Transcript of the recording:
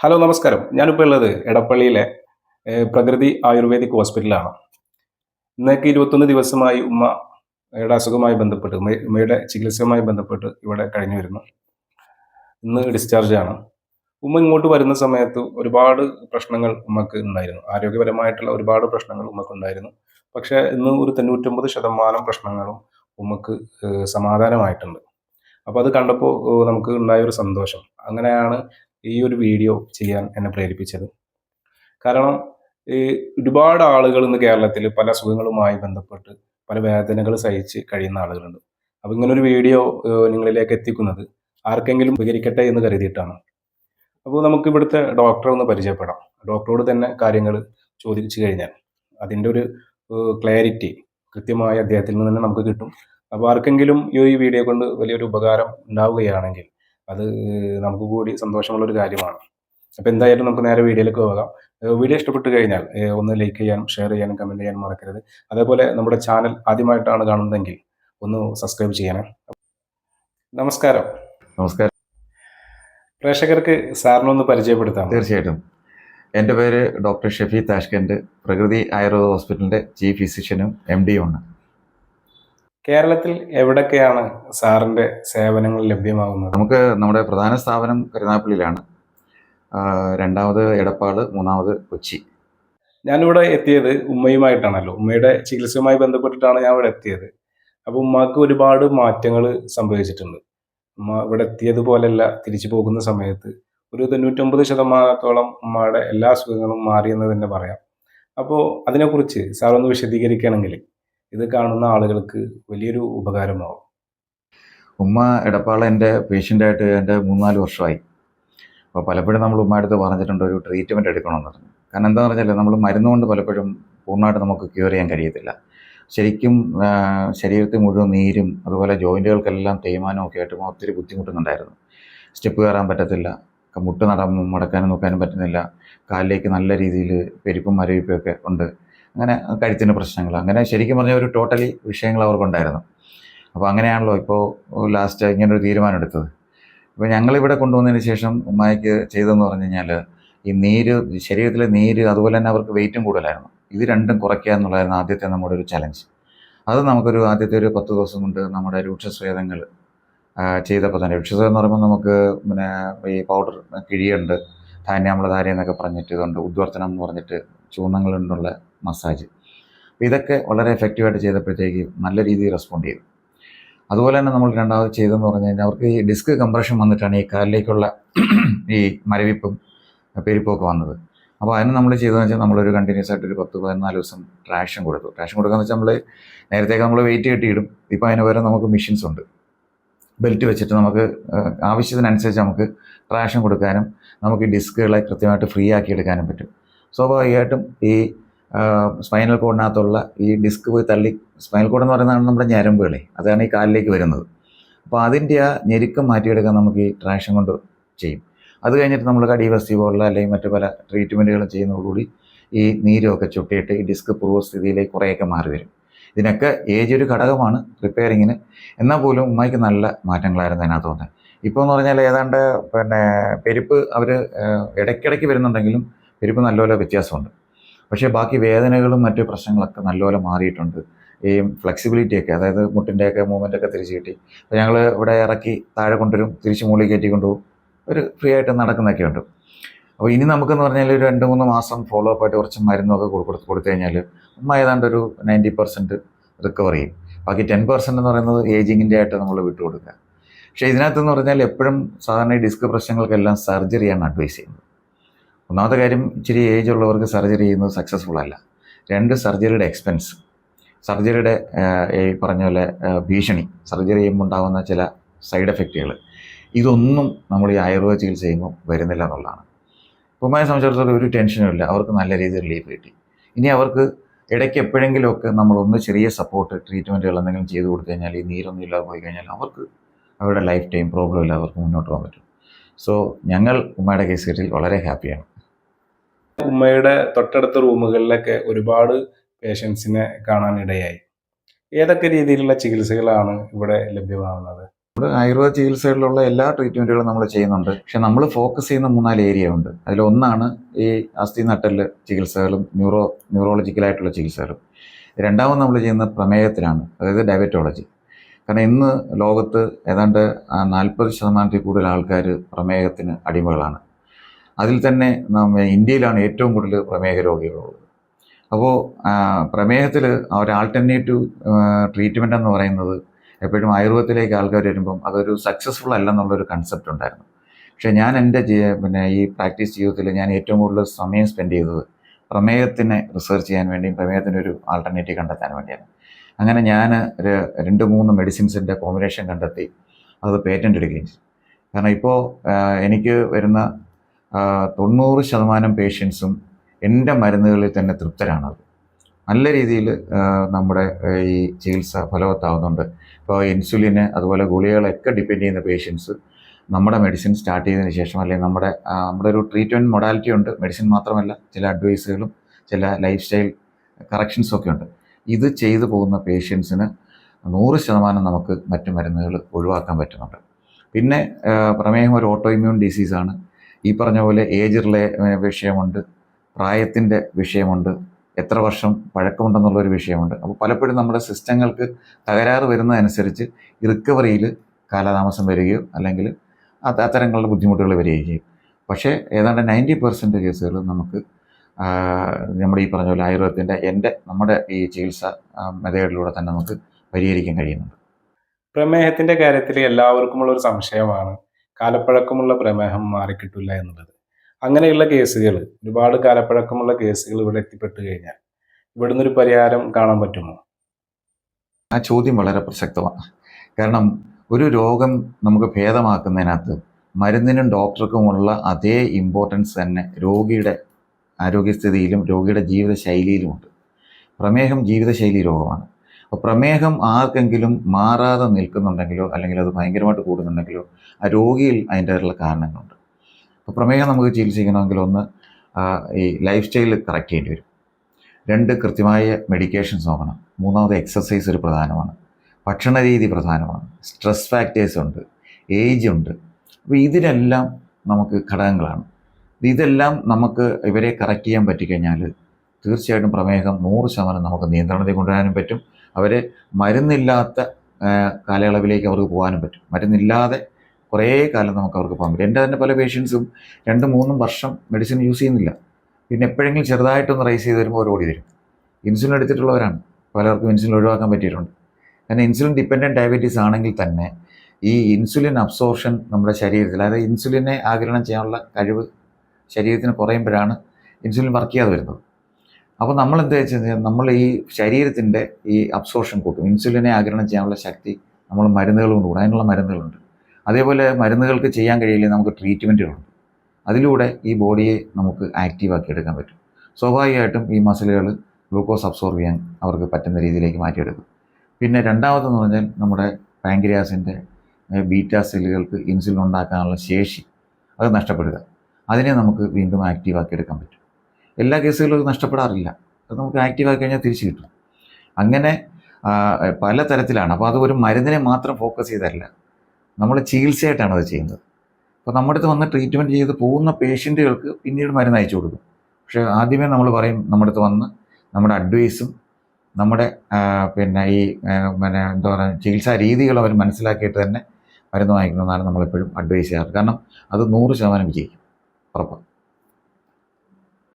Hello നമസ്കാരം. ഞാനിപ്പോൾ ഉള്ളത് എടപ്പള്ളിയിലെ പ്രകൃതി ആയുർവേദിക് ഹോസ്പിറ്റലാണ് ഇന്നേക്ക് ഇരുപത്തൊന്ന് ദിവസമായി ഉമ്മയുടെ അസുഖവുമായി ബന്ധപ്പെട്ട് ഉമ്മ- ഉമ്മയുടെ ചികിത്സയുമായി ബന്ധപ്പെട്ട് ഇവിടെ കഴിഞ്ഞു വരുന്നു. ഇന്ന് ഡിസ്ചാർജ് ആണ്. ഉമ്മ ഇങ്ങോട്ട് വരുന്ന സമയത്ത് ഒരുപാട് പ്രശ്നങ്ങൾ ഉമ്മക്ക് ഉണ്ടായിരുന്നു. ആരോഗ്യപരമായിട്ടുള്ള ഒരുപാട് പ്രശ്നങ്ങൾ ഉമ്മക്ക് ഉണ്ടായിരുന്നു. പക്ഷേ ഇന്ന് ഒരു തൊണ്ണൂറ്റൊമ്പത് ശതമാനം പ്രശ്നങ്ങളും ഉമ്മക്ക് സമാധാനമായിട്ടുണ്ട്. അപ്പോൾ അത് കണ്ടപ്പോൾ നമുക്ക് ഉണ്ടായ ഒരു സന്തോഷം. അങ്ങനെയാണ് ഈ ഒരു വീഡിയോ ചെയ്യാൻ എന്നെ പ്രേരിപ്പിച്ചത്. കാരണം ഈ ഒരുപാട് ആളുകൾ ഇന്ന് കേരളത്തിൽ പല അസുഖങ്ങളുമായി ബന്ധപ്പെട്ട് പല വേദനകൾ സഹിച്ച് കഴിയുന്ന ആളുകളുണ്ട്. അപ്പോൾ ഇങ്ങനെ ഒരു വീഡിയോ നിങ്ങളിലേക്ക് എത്തിക്കുന്നത് ആർക്കെങ്കിലും ഉപകരിക്കട്ടെ എന്ന് കരുതിയിട്ടാണ്. അപ്പോൾ നമുക്ക് ഇവിടുത്തെ ഡോക്ടറെ ഒന്ന് പരിചയപ്പെടാം. ഡോക്ടറോട് തന്നെ കാര്യങ്ങൾ ചോദിച്ചു കഴിഞ്ഞാൽ അതിന്റെ ഒരു ക്ലാരിറ്റി കൃത്യമായ അദ്ദേഹത്തിൽ നിന്ന് തന്നെ നമുക്ക് കിട്ടും. അപ്പോൾ ആർക്കെങ്കിലും ഈ വീഡിയോ കൊണ്ട് വലിയൊരു ഉപകാരം ഉണ്ടാവുകയാണെങ്കിൽ അത് നമുക്ക് കൂടി സന്തോഷമുള്ളൊരു കാര്യമാണ്. അപ്പോൾ എന്തായാലും നമുക്ക് നേരെ വീഡിയോയിലേക്ക് പോകാം. വീഡിയോ ഇഷ്ടപ്പെട്ട് കഴിഞ്ഞാൽ ഒന്ന് ലൈക്ക് ചെയ്യാനും ഷെയർ ചെയ്യാനും കമന്റ് ചെയ്യാനും മറക്കരുത്. അതേപോലെ നമ്മുടെ ചാനൽ ആദ്യമായിട്ടാണ് കാണുന്നതെങ്കിൽ ഒന്ന് സബ്സ്ക്രൈബ് ചെയ്യണേ നമസ്കാരം. നമസ്കാരം. പ്രേക്ഷകർക്ക് സാറിനൊന്ന് പരിചയപ്പെടുത്താം തീർച്ചയായിട്ടും. എന്റെ പേര് ഡോക്ടർ ഷെഫി താഷ്കൻഡ് പ്രകൃതി ആയുർവേദ ഹോസ്പിറ്റലിന്റെ ചീഫ് ഫിസിഷ്യനും എം ഡിയുമാണ് കേരളത്തിൽ എവിടൊക്കെയാണ് സാറിന്റെ സേവനങ്ങൾ ലഭ്യമാകുന്നത്? നമുക്ക് നമ്മുടെ പ്രധാന സ്ഥാപനം കരുനാപ്പള്ളിയിലാണ് രണ്ടാമത് എടപ്പാട് മൂന്നാമത് കൊച്ചി. ഞാനിവിടെ എത്തിയത് ഉമ്മയുമായിട്ടാണല്ലോ. ഉമ്മയുടെ ചികിത്സയുമായി ബന്ധപ്പെട്ടിട്ടാണ് ഞാൻ ഇവിടെ എത്തിയത്. അപ്പോൾ ഉമ്മാക്ക് ഒരുപാട് മാറ്റങ്ങൾ സംഭവിച്ചിട്ടുണ്ട്. ഉമ്മ ഇവിടെ എത്തിയതുപോലെയല്ല തിരിച്ചു പോകുന്ന സമയത്ത്. ഒരു തൊണ്ണൂറ്റൊമ്പത് ശതമാനത്തോളം ഉമ്മയുടെ എല്ലാ അസുഖങ്ങളും മാറിയെന്ന് തന്നെ പറയാം. അപ്പോൾ അതിനെക്കുറിച്ച് സാർ ഒന്ന് വിശദീകരിക്കുകയാണെങ്കിൽ. ഇത് കാണുന്ന ആളുകൾക്ക് വലിയൊരു ഉപകാരമാവും. ഉമ്മ ഇടപ്പാള എന്റെ പേഷ്യന്റായിട്ട് എന്റെ മൂന്നാൽ വർഷമായി. അപ്പോൾ പലപ്പോഴും നമ്മൾ ഉമ്മയുടെ അടുത്ത് പറഞ്ഞിട്ടുണ്ട് ഒരു ട്രീറ്റ്മെന്റ് എടുക്കണമെന്ന് പറഞ്ഞു. കാരണം എന്താണെന്ന് പറഞ്ഞാൽ നമ്മൾ മരുന്ന് കൊണ്ട് പലപ്പോഴും പൂർണമായിട്ട് നമുക്ക് ക്യൂർ ചെയ്യാൻ കഴിയത്തില്ല. ശരിക്കും ശരീരത്തിൽ മുഴുവൻ നീരും അതുപോലെ ജോയിന്റുകൾക്കെല്ലാം തേയ്മാനവും ഒക്കെ ആയിട്ട് ഒത്തിരി ബുദ്ധിമുട്ടുന്നുണ്ടായിരുന്നു സ്റ്റെപ്പ് കയറാൻ പറ്റത്തില്ല മുട്ട് നട മടക്കാനും നോക്കാനും പറ്റുന്നില്ല. കാലിലേക്ക് നല്ല രീതിയിൽ പെരുപ്പും മരവിപ്പും ഒക്കെ ഉണ്ട്. അങ്ങനെ കഴുത്തിന് പ്രശ്നങ്ങൾ. അങ്ങനെ ശരിക്കും പറഞ്ഞാൽ ഒരു ടോട്ടലി വിഷയങ്ങൾ അവർക്കുണ്ടായിരുന്നു. അപ്പോൾ അങ്ങനെയാണല്ലോ ഇപ്പോൾ ലാസ്റ്റ് ഇങ്ങനെ ഒരു തീരുമാനം എടുത്തത് അപ്പോൾ ഞങ്ങളിവിടെ കൊണ്ടുവന്നതിന് ശേഷം ഉമ്മായിക്ക് ചെയ്തതെന്ന് പറഞ്ഞു കഴിഞ്ഞാൽ ഈ നീര് ശരീരത്തിലെ നീര് അതുപോലെ തന്നെ അവർക്ക് വെയിറ്റും കൂടുതലായിരുന്നു. ഇത് രണ്ടും കുറയ്ക്കുക എന്നുള്ളതായിരുന്നു ആദ്യത്തെ നമ്മുടെ ഒരു ചലഞ്ച് അത് നമുക്കൊരു ആദ്യത്തെ ഒരു പത്ത് ദിവസം കൊണ്ട് നമ്മുടെ രൂക്ഷസ്വേദങ്ങൾ ചെയ്തപ്പോൾ തന്നെ. രൂക്ഷസ്വേദം എന്ന് പറയുമ്പോൾ നമുക്ക് പിന്നെ ഈ പൗഡർ കിഴിയുണ്ട്. ധാന്യാമ്ലധാര എന്നൊക്കെ പറഞ്ഞിട്ട് ഇതുണ്ട്. ഉദ്വർത്തനം എന്ന് പറഞ്ഞിട്ട് ചൂർണങ്ങളുണ്ടുള്ള മസാജ്. ഇതൊക്കെ വളരെ എഫക്റ്റീവായിട്ട് ചെയ്തപ്പോഴത്തേക്ക് നല്ല രീതിയിൽ റെസ്പോണ്ട് ചെയ്തു. അതുപോലെ തന്നെ നമ്മൾ രണ്ടാമത് ചെയ്തെന്ന് പറഞ്ഞു കഴിഞ്ഞാൽ അവർക്ക് ഈ ഡിസ്ക് കംപ്രഷൻ വന്നിട്ടാണ് ഈ കാലിലേക്കുള്ള ഈ മരവിപ്പും പെരുപ്പും ഒക്കെ വന്നത്. അപ്പോൾ അതിന് നമ്മൾ ചെയ്തതെന്ന് വെച്ചാൽ നമ്മളൊരു കണ്ടിന്യൂസ് ആയിട്ട് ഒരു പത്ത് പതിനാല് ദിവസം ട്രാക്ഷൻ കൊടുത്തു. ട്രാക്ഷൻ എന്ന് വെച്ചാൽ നമ്മൾ നേരത്തേക്ക് നമ്മൾ വെയിറ്റ് കെട്ടിയിടും. ഇപ്പോൾ അതിന് പകരം നമുക്ക് മെഷീൻസ് ഉണ്ട്. ബെൽറ്റ് വെച്ചിട്ട് നമുക്ക് ആവശ്യത്തിനനുസരിച്ച് നമുക്ക് ട്രാക്ഷൻ കൊടുക്കാനും നമുക്ക് ഈ ഡിസ്കുകളെ കൃത്യമായിട്ട് ഫ്രീ ആക്കി എടുക്കാനും പറ്റും. സ്വാഭാവികമായിട്ടും ഈ സ്പൈനൽ കോഡിനകത്തുള്ള ഈ ഡിസ്ക് പോയി തള്ളി സ്പൈനൽ കോഡ് എന്ന് പറയുന്നതാണ് നമ്മുടെ ഞരമ്പുകളെ. അതാണ് ഈ കാലിലേക്ക് വരുന്നത്. അപ്പോൾ അതിന്റെ ആ ഞെരുക്കം മാറ്റിയെടുക്കാൻ നമുക്ക് ഈ ട്രാക്ഷൻ കൊണ്ട് ചെയ്യും. അത് കഴിഞ്ഞിട്ട് നമ്മൾ കടിവസ്തി പോലുള്ള അല്ലെങ്കിൽ മറ്റു പല ട്രീറ്റ്മെന്റുകളും ചെയ്യുന്നതോടുകൂടി ഈ നീരൊക്കെ ചുട്ടിയിട്ട് ഈ ഡിസ്ക് പൂർവസ്ഥിതിയിലേക്ക് കുറേയൊക്കെ മാറി വരും. ഇതിനൊക്കെ ഏജ് ഒരു ഘടകമാണ് റിപ്പയറിങ്ങിന് എന്നാൽ പോലും ഉമ്മയ്ക്ക് നല്ല മാറ്റങ്ങളായിരുന്നു അതിനകത്ത് തോന്നുന്നത് ഇപ്പോൾ എന്ന് പറഞ്ഞാൽ ഏതാണ്ട് പിന്നെ പെരുപ്പ് അവർ ഇടയ്ക്കിടയ്ക്ക് വരുന്നുണ്ടെങ്കിലും പെരുപ്പ് നല്ലപോലെ വ്യത്യാസമുണ്ട്. പക്ഷേ ബാക്കി വേദനകളും മറ്റു പ്രശ്നങ്ങളൊക്കെ നല്ലപോലെ മാറിയിട്ടുണ്ട്. ഈ ഫ്ലെക്സിബിലിറ്റിയൊക്കെ അതായത് മുട്ടിന്റെയൊക്കെ മൂവ്മെന്റ് ഒക്കെ തിരിച്ച് കിട്ടി. അപ്പോൾ ഞങ്ങൾ ഇവിടെ ഇറക്കി താഴെ കൊണ്ടുവരും തിരിച്ച് മുകളിൽ കയറ്റി കൊണ്ടുപോകും. ഒരു ഫ്രീ ആയിട്ട് നടക്കുന്നൊക്കെ ഉണ്ട്. അപ്പോൾ ഇനി നമുക്കെന്ന് പറഞ്ഞാൽ ഒരു രണ്ട് മൂന്ന് മാസം ഫോളോ അപ്പ് ആയിട്ട് കുറച്ച് മരുന്നൊക്കെ കൊടുത്ത് കൊടുത്തു കഴിഞ്ഞാൽ ഉമ്മ ഏതാണ്ട് ഒരു നയന്റി പെർസെന്റ് റിക്കവർ ചെയ്യും. ബാക്കി ടെൻ പെർസെന്റ് എന്ന് പറയുന്നത് ഏജിങ്ങിന്റെ ആയിട്ട് നമ്മൾ വിട്ടുകൊടുക്കുക. പക്ഷേ ഇതിനകത്തെന്ന് പറഞ്ഞാൽ എപ്പോഴും സാധാരണ ഡിസ്ക് പ്രശ്നങ്ങൾക്കെല്ലാം സർജറിയാണ് അഡ്വൈസ് ചെയ്യുന്നത്. ഒന്നാമത്തെ കാര്യം ഇച്ചിരി ഏജ് ഉള്ളവർക്ക് സർജറി ചെയ്യുന്നത് സക്സസ്ഫുൾ അല്ല. രണ്ട് സർജറിയുടെ എക്സ്പെൻസ് സർജറിയുടെ ഈ പറഞ്ഞ പോലെ ഭീഷണി. സർജറി ചെയ്യുമ്പോൾ ഉണ്ടാകുന്ന ചില സൈഡ് എഫക്റ്റുകൾ ഇതൊന്നും നമ്മൾ ഈ ആയുർവേദ ചികിത്സ ചെയ്യുമ്പോൾ വരുന്നില്ല എന്നുള്ളതാണ്. ഉമ്മയെ സംബന്ധിച്ചിടത്തോളം ഒരു ടെൻഷനും ഇല്ല. അവർക്ക് നല്ല രീതിയിൽ റിലീഫ് കിട്ടി. ഇനി അവർക്ക് ഇടയ്ക്ക് എപ്പോഴെങ്കിലുമൊക്കെ നമ്മളൊന്ന് ചെറിയ സപ്പോർട്ട് ട്രീറ്റ്മെന്റുകൾ എന്തെങ്കിലും ചെയ്ത് കൊടുത്തു കഴിഞ്ഞാൽ ഈ നീരൊന്നും ഇല്ലാതെ പോയി കഴിഞ്ഞാൽ അവർക്ക് അവരുടെ ലൈഫ് ടൈം പ്രോബ്ലം ഇല്ല. അവർക്ക് മുന്നോട്ട് പോകാൻ പറ്റും. സോ ഞങ്ങൾ ഉമ്മയുടെ കേസ് കേട്ടിൽ വളരെ ഹാപ്പിയാണ് ഉമ്മയുടെ തൊട്ടടുത്ത റൂമുകളിലൊക്കെ ഒരുപാട് പേഷ്യൻസിനെ കാണാനിടയായി. ഏതൊക്കെ രീതിയിലുള്ള ചികിത്സകളാണ് ഇവിടെ ലഭ്യമാകുന്നത് നമ്മുടെ ആയുർവേദ ചികിത്സകളിലുള്ള എല്ലാ ട്രീറ്റ്മെന്റുകളും നമ്മൾ ചെയ്യുന്നുണ്ട്. പക്ഷെ നമ്മൾ ഫോക്കസ് ചെയ്യുന്ന മൂന്നാൽ ഏരിയ ഉണ്ട്. അതിലൊന്നാണ് ഈ അസ്ഥി നട്ടൽ ചികിത്സകളും ന്യൂറോ ന്യൂറോളജിക്കലായിട്ടുള്ള ചികിത്സകളും. രണ്ടാമത് നമ്മൾ ചെയ്യുന്ന പ്രമേയത്തിലാണ് അതായത് ഡയബറ്റോളജി കാരണം ഇന്ന് ലോകത്ത് ഏതാണ്ട് നാൽപ്പത് ശതമാനത്തിൽ കൂടുതൽ ആൾക്കാർ പ്രമേഹത്തിന് അടിമകളാണ്. അതിൽ തന്നെ ഇന്ത്യയിലാണ് ഏറ്റവും കൂടുതൽ പ്രമേഹ രോഗികളുള്ളത്. അപ്പോൾ പ്രമേഹത്തിൽ ഒരു ആൾട്ടർനേറ്റീവ് ട്രീറ്റ്മെന്റ് എന്ന് പറയുന്നത് എപ്പോഴും ആയുർവേദത്തിലേക്ക് ആൾക്കാർ വരുമ്പം അതൊരു സക്സസ്ഫുൾ അല്ലെന്നുള്ളൊരു കൺസെപ്റ്റ് ഉണ്ടായിരുന്നു. പക്ഷേ ഞാൻ എന്റെ പിന്നെ ഈ പ്രാക്ടീസ് ജീവിതത്തിൽ ഞാൻ ഏറ്റവും കൂടുതൽ സമയം സ്പെൻഡ് ചെയ്തത് പ്രമേഹത്തിനെ റിസർച്ച് ചെയ്യാൻ വേണ്ടിയും പ്രമേഹത്തിനൊരു ആൾട്ടർനേറ്റീവ് കണ്ടെത്താൻ വേണ്ടിയാണ്. അങ്ങനെ ഞാൻ ഒരു രണ്ട് മൂന്ന് മെഡിസിൻസിന്റെ കോമ്പിനേഷൻ കണ്ടെത്തി അത് പേറ്റന്റ് എടുക്കുകയും കാരണം ഇപ്പോൾ എനിക്ക് വരുന്ന തൊണ്ണൂറ് ശതമാനം പേഷ്യൻസും എന്റെ മരുന്നുകളിൽ തന്നെ തൃപ്തരാണത്. നല്ല രീതിയിൽ നമ്മുടെ ഈ ചികിത്സ ഫലവത്താവുന്നുണ്ട്. ഇപ്പോൾ ഇൻസുലിന് അതുപോലെ ഗുളികകളൊക്കെ ഡിപ്പെൻഡ് ചെയ്യുന്ന പേഷ്യൻസ് നമ്മുടെ മെഡിസിൻ സ്റ്റാർട്ട് ചെയ്തതിന് ശേഷം അല്ലെങ്കിൽ നമ്മുടെ നമ്മുടെ ഒരു ട്രീറ്റ്മെന്റ് മൊഡാലിറ്റി ഉണ്ട്. മെഡിസിൻ മാത്രമല്ല ചില അഡ്വൈസുകളും ചില ലൈഫ് സ്റ്റൈൽ കറക്ഷൻസും ഒക്കെ ഉണ്ട്. ഇത് ചെയ്തു പോകുന്ന പേഷ്യൻസിന് നൂറ് ശതമാനം നമുക്ക് മറ്റു മരുന്നുകൾ ഒഴിവാക്കാൻ പറ്റുന്നുണ്ട്. പിന്നെ പ്രമേഹം ഒരു ഓട്ടോ ഇമ്മ്യൂൺ ഡിസീസാണ്. ഈ പറഞ്ഞ പോലെ ഏജ് റിലേ വിഷയമുണ്ട് പ്രായത്തിന്റെ വിഷയമുണ്ട് എത്ര വർഷം പഴക്കമുണ്ടെന്നുള്ളൊരു വിഷയമുണ്ട്. അപ്പോൾ പലപ്പോഴും നമ്മുടെ സിസ്റ്റങ്ങൾക്ക് തകരാറ് വരുന്നതനുസരിച്ച് റിക്കവറിയിൽ കാലതാമസം വരികയോ അല്ലെങ്കിൽ അത് അത്തരങ്ങളുടെ ബുദ്ധിമുട്ടുകൾ വരികയും. പക്ഷേ ഏതാണ്ട് നയന്റി പെർസെന്റ് കേസുകൾ നമുക്ക് നമ്മുടെ ഈ പറഞ്ഞ പോലെ ആയുർവേദത്തിന്റെ എന്റെ നമ്മുടെ ഈ ചികിത്സ മെതേഡിലൂടെ തന്നെ നമുക്ക് പരിഹരിക്കാൻ കഴിയുന്നുണ്ട്. പ്രമേഹത്തിന്റെ കാര്യത്തിൽ എല്ലാവർക്കുമുള്ള ഒരു സംശയമാണ്. കാലപ്പഴക്കമുള്ള പ്രമേഹം മാറിക്കിട്ടില്ല എന്നുള്ളത്. അങ്ങനെയുള്ള കേസുകൾ ഒരുപാട് കാലപ്പഴക്കമുള്ള കേസുകൾ ഇവിടെ എത്തിപ്പെട്ട് കഴിഞ്ഞാൽ ഇവിടുന്ന് ഒരു പരിഹാരം കാണാൻ പറ്റുമോ? ആ ചോദ്യം വളരെ പ്രസക്തമാണ്. കാരണം ഒരു രോഗം നമുക്ക് ഭേദമാക്കുന്നതിനകത്ത് മരുന്നിനും ഡോക്ടർക്കുമുള്ള അതേ ഇമ്പോർട്ടൻസ് തന്നെ രോഗിയുടെ ആരോഗ്യസ്ഥിതിയിലും രോഗിയുടെ ജീവിതശൈലിയിലുമുണ്ട് പ്രമേഹം ജീവിതശൈലി രോഗമാണ്. അപ്പോൾ പ്രമേഹം ആർക്കെങ്കിലും മാറാതെ നിൽക്കുന്നുണ്ടെങ്കിലോ അല്ലെങ്കിൽ അത് ഭയങ്കരമായിട്ട് കൂടുന്നുണ്ടെങ്കിലോ ആ രോഗിയിൽ അതിന്റെതായിട്ടുള്ള കാരണങ്ങളുണ്ട്. അപ്പോൾ പ്രമേഹം നമുക്ക് ചികിത്സിക്കണമെങ്കിൽ ഒന്ന് ഈ ലൈഫ് സ്റ്റൈൽ കറക്റ്റ് ചെയ്യേണ്ടി വരും. രണ്ട് കൃത്യമായ മെഡിക്കേഷൻസ് നോക്കണം. മൂന്നാമത് എക്സസൈസ് ഒരു പ്രധാനമാണ്. ഭക്ഷണ രീതി പ്രധാനമാണ്. സ്ട്രെസ് ഫാക്ടേഴ്സ് ഉണ്ട്. ഏജ് ഉണ്ട്. അപ്പോൾ ഇതിനെല്ലാം നമുക്ക് ഘടകങ്ങളാണ്. ഇതെല്ലാം നമുക്ക് ഇവരെ കറക്റ്റ് ചെയ്യാൻ പറ്റിക്കഴിഞ്ഞാൽ തീർച്ചയായിട്ടും പ്രമേഹം നൂറ് ശതമാനം നമുക്ക് നിയന്ത്രണത്തിൽ കൊണ്ടുവരാനും പറ്റും. അവരെ മരുന്നില്ലാത്ത കാലയളവിലേക്ക് അവർക്ക് പോകാനും പറ്റും. മരുന്നില്ലാതെ കുറേ കാലം നമുക്ക് അവർക്ക് പോകാൻ പറ്റും. എന്റെ തന്നെ പല പേഷ്യൻസും രണ്ട് മൂന്നും വർഷം മെഡിസിൻ യൂസ് ചെയ്യുന്നില്ല. പിന്നെ എപ്പോഴെങ്കിലും ചെറുതായിട്ടൊന്ന് റൈസ് ചെയ്ത് വരുമ്പോൾ അവർ ഓടി വരും ഇൻസുലിൻ എടുത്തിട്ടുള്ളവരാണ്. പലർക്കും ഇൻസുലിൻ ഒഴിവാക്കാൻ പറ്റിയിട്ടുണ്ട്. കാരണം ഇൻസുലിൻ ഡിപ്പെൻഡന്റ് ഡയബറ്റീസ് ആണെങ്കിൽ തന്നെ ഈ ഇൻസുലിൻ അബ്സോർഷൻ നമ്മുടെ ശരീരത്തിൽ അതായത് ഇൻസുലിനെ ആഗിരണം ചെയ്യാനുള്ള കഴിവ് ശരീരത്തിന് കുറയുമ്പോഴാണ് ഇൻസുലിൻ വർക്ക് ചെയ്യാതെ വരുന്നത്. അപ്പോൾ നമ്മൾ എന്താ വെച്ച് കഴിഞ്ഞാൽ നമ്മൾ ഈ ശരീരത്തിന്റെ ഈ അബ്സോർഷൻ കൂട്ടും. ഇൻസുലിനെ ആഗിരണം ചെയ്യാനുള്ള ശക്തി നമ്മൾ മരുന്നുകൾ കൊണ്ട് അതിനുള്ള മരുന്നുകളുണ്ട്. അതേപോലെ മരുന്നുകൾക്ക് ചെയ്യാൻ കഴിയില്ല നമുക്ക് ട്രീറ്റ്മെന്റുകളുണ്ട് അതിലൂടെ ഈ ബോഡിയെ നമുക്ക് ആക്റ്റീവാക്കി എടുക്കാൻ പറ്റും. സ്വാഭാവികമായിട്ടും ഈ മസിലുകൾ ഗ്ലൂക്കോസ് അബ്സോർബ് ചെയ്യാൻ അവർക്ക് പറ്റുന്ന രീതിയിലേക്ക് മാറ്റിയെടുക്കും. പിന്നെ രണ്ടാമതെന്ന് പറഞ്ഞാൽ നമ്മുടെ പാങ്ക്രിയാസിന്റെ ബീറ്റാ സെല്ലുകൾക്ക് ഇൻസുലിൻ ഉണ്ടാക്കാനുള്ള ശേഷി അത് നഷ്ടപ്പെടുക. അതിനെ നമുക്ക് വീണ്ടും ആക്റ്റീവാക്കി എടുക്കാൻ പറ്റും. എല്ലാ കേസുകളും നഷ്ടപ്പെടാറില്ല. അത് നമുക്ക് ആക്റ്റീവ് ആക്കി കഴിഞ്ഞാൽ തിരിച്ചു കിട്ടും. അങ്ങനെ പല തരത്തിലാണ് അപ്പോൾ അത് ഒരു മരുന്നിനെ മാത്രം ഫോക്കസ് ചെയ്തല്ല നമ്മൾ ചികിത്സയായിട്ടാണ് അത് ചെയ്യുന്നത്. അപ്പോൾ നമ്മുടെ അടുത്ത് വന്ന് ട്രീറ്റ്മെന്റ് ചെയ്ത് പോകുന്ന പേഷ്യന്റുകൾക്ക് പിന്നീട് മരുന്ന് അയച്ചു കൊടുക്കും. പക്ഷേ ആദ്യമേ നമ്മൾ പറയും നമ്മുടെ അടുത്ത് വന്ന് നമ്മുടെ അഡ്വൈസും നമ്മുടെ പിന്നെ ഈ പിന്നെ എന്താ പറയുക ചികിത്സാ രീതികൾ അവർ മനസ്സിലാക്കിയിട്ട് തന്നെ മരുന്ന് വാങ്ങിക്കണമെന്നാണ് നമ്മളെപ്പോഴും അഡ്വൈസ് ചെയ്യാറ്. കാരണം അത് നൂറ് ശതമാനം വിജയിക്കും. ഉറപ്പാണ്